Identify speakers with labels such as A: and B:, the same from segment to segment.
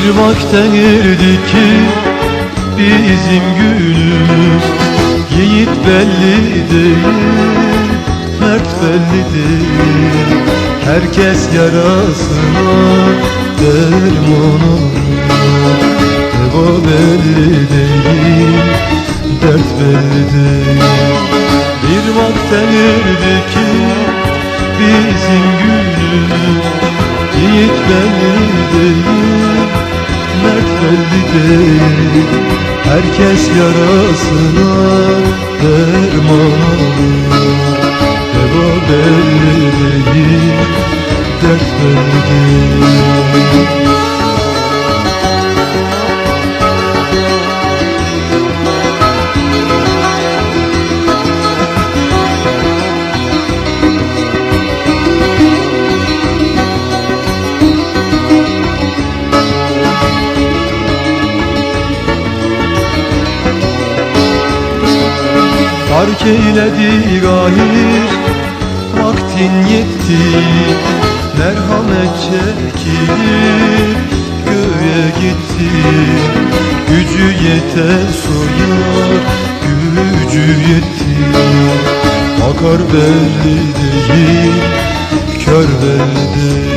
A: Bir vaktenirdi ki bizim günümüz Yiğit belli değil, mert belli değil. Herkes yarasına derman arıyor Deva belli değil, dert belli değil. Bir vaktenirdi ki bizim günümüz Yiğit belli değil, belli değil. Herkes yarasına derman arıyor Deva belli değil, dert belli değil Fark eyledi gayr Vaktin yetti Merhamet çekilir Göğe gitti Gücü yeten soyar Gücü yetti. Bakar belli değil Kör belli değil.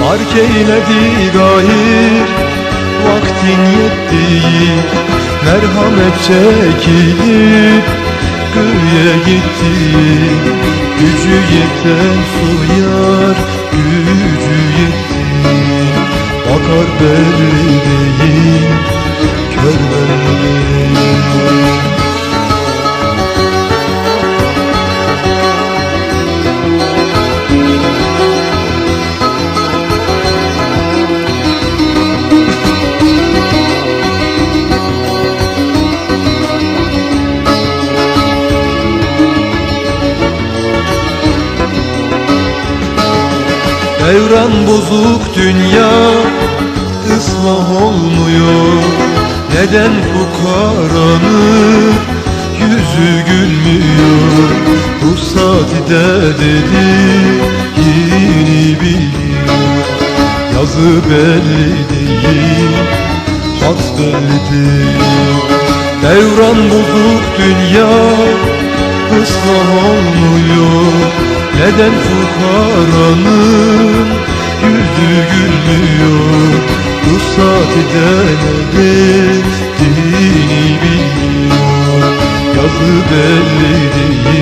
A: Fark eyledi gayr Vaktin yetti. Merhamet çekilip Göğe gitti. Gücü yeten soyar Gücü yetti. Bakar belli Devran bozuk dünya ıslah olmuyor. Neden fukaranın yüzü gülmüyor? Bu saatide dedi yeni biliyor Yazı belli değil hat belli değil. Devran bozuk dünya ıslah olmuyor Neden fukaranın yüzü gülmüyor. Bu saatide ne dediğini biliyor Yazı belli değil